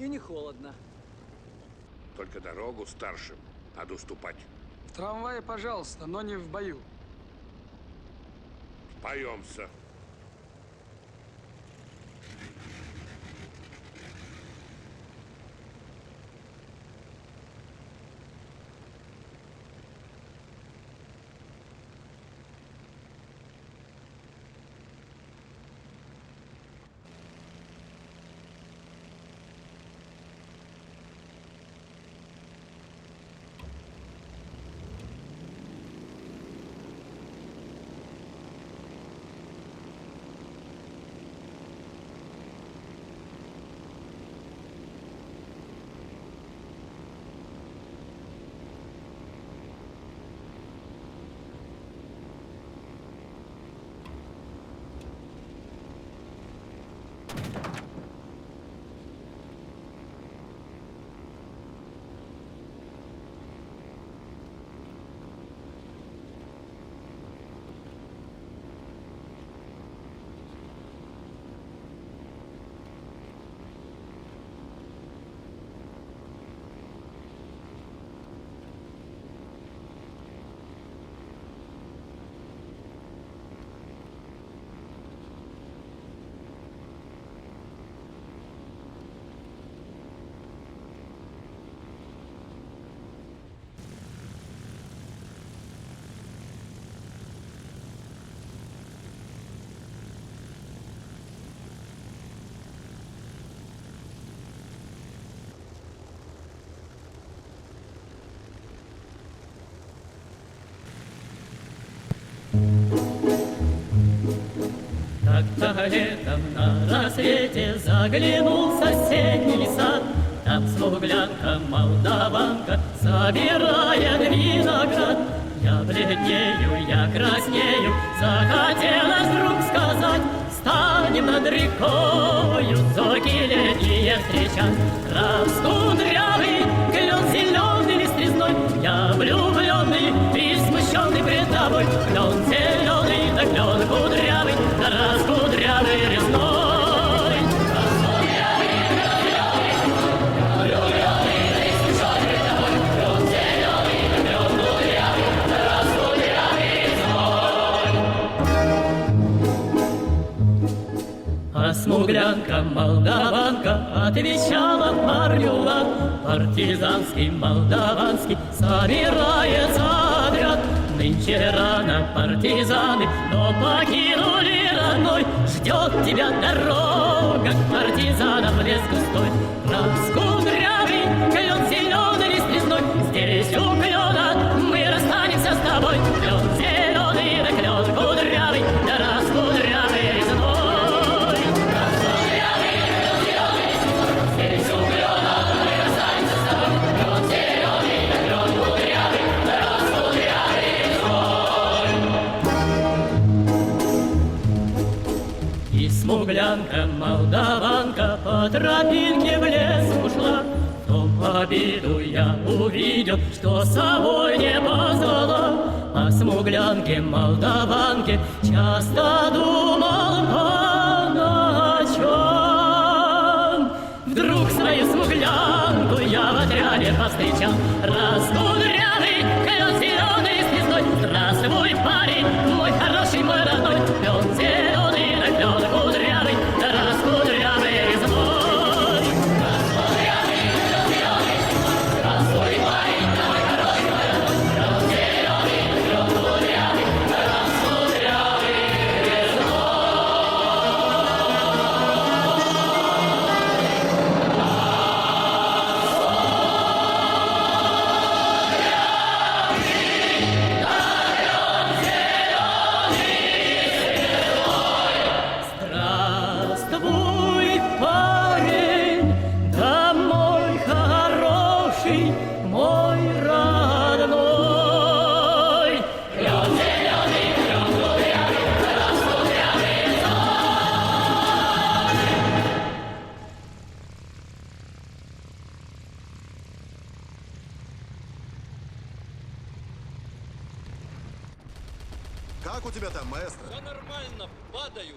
И не холодно. Только дорогу старшим надо уступать. В трамвае, пожалуйста, но не в бою. Поемся. Как-то летом на рассвете заглянул в соседний сад, Там смуглянка молдаванка собирает виноград. Я бледнею, я краснею, захотелось вдруг сказать, Станем над рекою соки летние встречать. Раскудрявый влюбленный и смущенный пред тобой. Клен зеленый, да клен кудрявый, да раскудрявый резной. А смуглянка молдаванка отвечала парню лад Партизанский молдаванский отряд Нынче рано партизаны, но покинули родной Ждет тебя дорога, к партизанам лес густой тропинке в лес ушла. В том обиду я увидел, что с собой не позвала. О смуглянке молдаванке часто думал по ночам. Вдруг свою смуглянку я в отряде повстречал. Раскудрявый, Как у тебя там, маэстро? Да нормально, падаю.